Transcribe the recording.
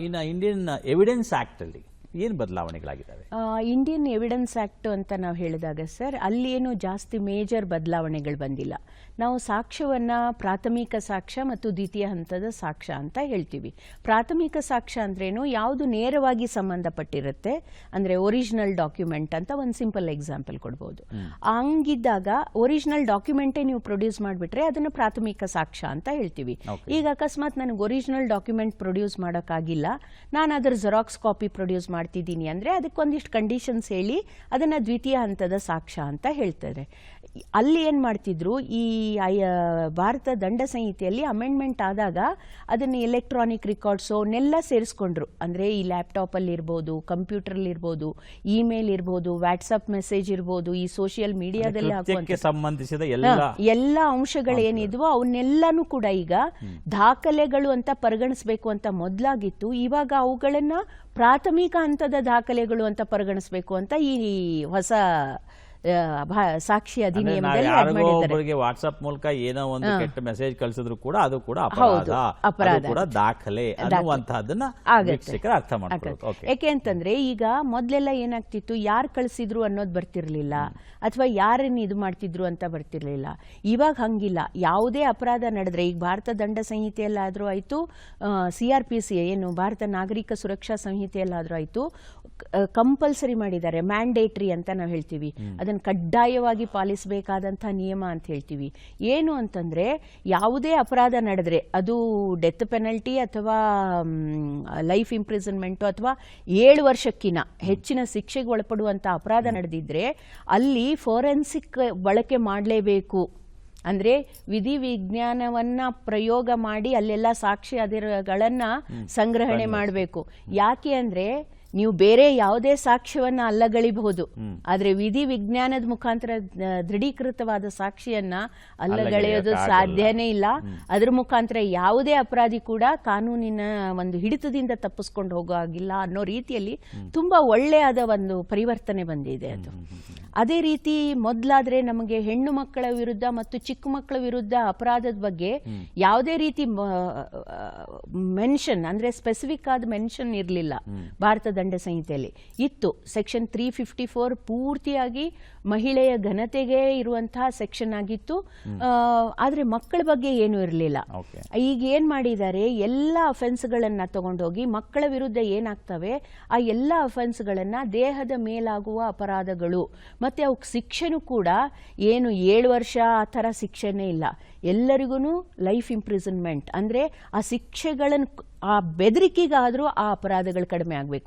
ಇನ್ನು Indian evidence ಆಕ್ಟಲ್ಲಿ ಏನು ಬದಲಾವಣೆಗಳಾಗಿದ್ದಾವೆ? Indian evidence act ಅಂತ ನಾವು ಹೇಳಿದಾಗ ಸರ್ ಅಲ್ಲಿ ಏನು ಜಾಸ್ತಿ ಮೇಜರ್ ಬದಲಾವಣೆಗಳು ಬಂದಿಲ್ಲ. ನಾವು ಸಾಕ್ಷ್ಯವನ್ನ ಪ್ರಾಥಮಿಕ ಸಾಕ್ಷ್ಯ ಮತ್ತು ದ್ವಿತೀಯ ಹಂತದ ಸಾಕ್ಷ್ಯ ಅಂತ ಹೇಳ್ತೀವಿ. ಪ್ರಾಥಮಿಕ ಸಾಕ್ಷ್ಯ ಅಂದ್ರೇನು ಯಾವುದು ನೇರವಾಗಿ ಸಂಬಂಧಪಟ್ಟಿರುತ್ತೆ ಅಂದ್ರೆ ಒರಿಜಿನಲ್ ಡಾಕ್ಯುಮೆಂಟ್ ಅಂತ ಒಂದು ಸಿಂಪಲ್ ಎಕ್ಸಾಂಪಲ್ ಕೊಡ್ಬೋದು. ಹಂಗಿದ್ದಾಗ ಒರಿಜಿನಲ್ ಡಾಕ್ಯುಮೆಂಟೇ ನೀವು ಪ್ರೊಡ್ಯೂಸ್ ಮಾಡಿಬಿಟ್ರೆ ಅದನ್ನು ಪ್ರಾಥಮಿಕ ಸಾಕ್ಷ್ಯ ಅಂತ ಹೇಳ್ತೀವಿ. ಈಗ ಅಕಸ್ಮಾತ್ ನನಗೆ ಒರಿಜಿನಲ್ ಡಾಕ್ಯುಮೆಂಟ್ ಪ್ರೊಡ್ಯೂಸ್ ಮಾಡೋಕ್ಕಾಗಿಲ್ಲ ನಾನು ಅದರ ಜೆರಾಕ್ಸ್ ಕಾಪಿ ಪ್ರೊಡ್ಯೂಸ್ ಮಾಡ್ತಿದ್ದೀನಿ ಅಂದರೆ ಅದಕ್ಕೊಂದಿಷ್ಟು ಕಂಡೀಷನ್ಸ್ ಹೇಳಿ ಅದನ್ನು ದ್ವಿತೀಯ ಹಂತದ ಸಾಕ್ಷ್ಯ ಅಂತ ಹೇಳ್ತಾರೆ. ಅಲ್ಲಿ ಏನು ಮಾಡ್ತಿದ್ರು ಈ ಭಾರತ ದಂಡ ಸಂಹಿತೆಯಲ್ಲಿ ಅಮೆಂಡ್ಮೆಂಟ್ ಆದಾಗ ಅದನ್ನು ಎಲೆಕ್ಟ್ರಾನಿಕ್ ರೆಕಾರ್ಡ್ಸ್ ಅವನ್ನೆಲ್ಲ ಸೇರಿಸ್ಕೊಂಡ್ರು. ಅಂದರೆ ಈ ಲ್ಯಾಪ್ಟಾಪಲ್ಲಿರ್ಬೋದು ಕಂಪ್ಯೂಟರ್ಲಿರ್ಬೋದು ಇಮೇಲ್ ಇರ್ಬೋದು ವಾಟ್ಸಪ್ ಮೆಸೇಜ್ ಇರ್ಬೋದು ಈ ಸೋಷಿಯಲ್ ಮೀಡಿಯಾದಲ್ಲಿ ಹಾಕುವಂಥ ಸಂಬಂಧಿಸಿದ ಎಲ್ಲ ಅಂಶಗಳೇನಿದ್ವೋ ಅವನ್ನೆಲ್ಲನೂ ಕೂಡ ಈಗ ದಾಖಲೆಗಳು ಅಂತ ಪರಿಗಣಿಸಬೇಕು ಅಂತ ಮೊದಲಾಗಿತ್ತು. ಇವಾಗ ಅವುಗಳನ್ನ ಪ್ರಾಥಮಿಕ ಹಂತದ ದಾಖಲೆಗಳು ಅಂತ ಪರಿಗಣಿಸಬೇಕು ಅಂತ ಈ ಹೊಸ ಸಾಕ್ಷಿ ಅಧಿನಿಯಮದಲ್ಲಿ ವಾಟ್ಸ್ಆಪ್ ಮೂಲಕ ಏನೋ ಒಂದು ಕೆಟ್ಟ ಮೆಸೇಜ್ ಕಳಿಸಿದ್ರು ಕೂಡ ಅದು ಕೂಡ ಅಪರಾಧ. ಅಪರಾಧ. ಕೂಡ ದಾಖಲೆ ಅನ್ನುವಂತಹದನ್ನ. ಅರ್ಥ ಮಾಡ್ಕೊಳ್ಬೇಕು ಯಾಕೆ ಅಂತಂದ್ರೆ ಈಗ ಮೊದಲೆಲ್ಲ ಏನಾಗ್ತಿತ್ತು? ಯಾರು ಕಳಿಸಿದ್ರು ಅನ್ನೋದು ಬರ್ತಿರ್ಲಿಲ್ಲ. ಅಥವಾ ಯಾರನ್ನ ಇದು ಮಾಡ್ತಿದ್ರು ಅಂತ ಬರ್ತಿರ್ಲಿಲ್ಲ. ಇವಾಗ ಹಂಗಿಲ್ಲ. ಯಾವುದೇ ಅಪರಾಧ ನಡೆದ್ರೆ ಈಗ ಭಾರತ ದಂಡ ಸಂಹಿತೆಯಲ್ಲಾದ್ರೂ ಆಯ್ತು ಸಿ ಆರ್ ಪಿ ಸಿ ಏನು ಭಾರತ ನಾಗರಿಕ ಸುರಕ್ಷಾ ಸಂಹಿತೆಯಲ್ಲಾದ್ರೂ ಆಯ್ತು ಕಂಪಲ್ಸರಿ ಮಾಡಿದ್ದಾರೆ ಮ್ಯಾಂಡೇಟ್ರಿ ಅಂತ ನಾವು ಹೇಳ್ತೀವಿ. ಅದನ್ನು ಕಡ್ಡಾಯವಾಗಿ ಪಾಲಿಸಬೇಕಾದಂಥ ನಿಯಮ ಅಂತ ಹೇಳ್ತೀವಿ. ಏನು ಅಂತಂದರೆ ಯಾವುದೇ ಅಪರಾಧ ನಡೆದ್ರೆ ಅದು ಡೆತ್ ಪೆನಲ್ಟಿ ಅಥವಾ ಲೈಫ್ ಇಂಪ್ರಿಸನ್ಮೆಂಟು ಅಥವಾ ಏಳು ವರ್ಷಕ್ಕಿಂತ ಹೆಚ್ಚಿನ ಶಿಕ್ಷೆಗೆ ಒಳಪಡುವಂಥ ಅಪರಾಧ ನಡೆದಿದ್ರೆ ಅಲ್ಲಿ ಫೋರೆನ್ಸಿಕ್ ಬಳಕೆ ಮಾಡಲೇಬೇಕು. ಅಂದ್ರೆ ವಿಧಿ ವಿಜ್ಞಾನವನ್ನು ಪ್ರಯೋಗ ಮಾಡಿ ಅಲ್ಲೆಲ್ಲ ಸಾಕ್ಷಿ ಅದಿರಗಳನ್ನು ಸಂಗ್ರಹಣೆ ಮಾಡಬೇಕು. ಯಾಕೆ ಅಂದ್ರೆ ನೀವು ಬೇರೆ ಯಾವುದೇ ಸಾಕ್ಷ್ಯವನ್ನ ಅಲ್ಲಗಳಿಬಹುದು. ಆದ್ರೆ ವಿಧಿ ವಿಜ್ಞಾನದ ಮುಖಾಂತರ ದೃಢೀಕೃತವಾದ ಸಾಕ್ಷಿಯನ್ನ ಅಲ್ಲಗಳೆಯೋದು ಸಾಧ್ಯನೇ ಇಲ್ಲ. ಅದ್ರ ಮುಖಾಂತರ ಯಾವುದೇ ಅಪರಾಧಿ ಕೂಡ ಕಾನೂನಿನ ಒಂದು ಹಿಡಿತದಿಂದ ತಪ್ಪಿಸ್ಕೊಂಡು ಹೋಗೋ ಹಾಗಿಲ್ಲ ಅನ್ನೋ ರೀತಿಯಲ್ಲಿ ತುಂಬಾ ಒಳ್ಳೆಯಾದ ಒಂದು ಪರಿವರ್ತನೆ ಬಂದಿದೆ ಅದು. ಅದೇ ರೀತಿ ಮೊದಲಾದ್ರೆ ನಮಗೆ ಹೆಣ್ಣು ಮಕ್ಕಳ ವಿರುದ್ಧ ಮತ್ತು ಚಿಕ್ಕ ಮಕ್ಕಳ ವಿರುದ್ಧ ಅಪರಾಧದ ಬಗ್ಗೆ ಯಾವುದೇ ರೀತಿ ಮೆನ್ಷನ್ ಅಂದ್ರೆ ಸ್ಪೆಸಿಫಿಕ್ ಆದ ಮೆನ್ಷನ್ ಇರಲಿಲ್ಲ ಭಾರತ ದಂಡ ಸಂಹಿತೆಯಲ್ಲಿ. ಇತ್ತು. ಸೆಕ್ಷನ್ ತ್ರೀ ಫಿಫ್ಟಿ ಫೋರ್ ಪೂರ್ತಿಯಾಗಿ ಮಹಿಳೆಯ ಘನತೆಗೆ ಇರುವಂತಹ ಸೆಕ್ಷನ್ ಆಗಿತ್ತು. ಆದರೆ ಮಕ್ಕಳ ಬಗ್ಗೆ ಏನೂ ಇರಲಿಲ್ಲ. ಈಗ ಏನ್ ಮಾಡಿದ್ದಾರೆ? ಎಲ್ಲ ಅಫೆನ್ಸ್ಗಳನ್ನ ತಗೊಂಡೋಗಿ ಮಕ್ಕಳ ವಿರುದ್ಧ ಏನಾಗ್ತವೆ? ಆ ಎಲ್ಲ ಅಫೆನ್ಸ್ಗಳನ್ನ ದೇಹದ ಮೇಲಾಗುವ ಅಪರಾಧಗಳು. ಮತ್ತೆ ಅವಕ್ಕೆ ಶಿಕ್ಷೆನೂ ಕೂಡ ಏನು ಏಳು ವರ್ಷ ಆ ಥರ ಶಿಕ್ಷೆನೇ ಇಲ್ಲ. ಎಲ್ಲರಿಗೂ ಲೈಫ್ ಇಂಪ್ರಿಸನ್ಮೆಂಟ್. ಅಂದರೆ ಆ ಶಿಕ್ಷೆಗಳನ್ನು ಆ ಬೆದರಿಕೆಗಾದರೂ ಆ ಅಪರಾಧಗಳು ಕಡಿಮೆ ಆಗಬೇಕು.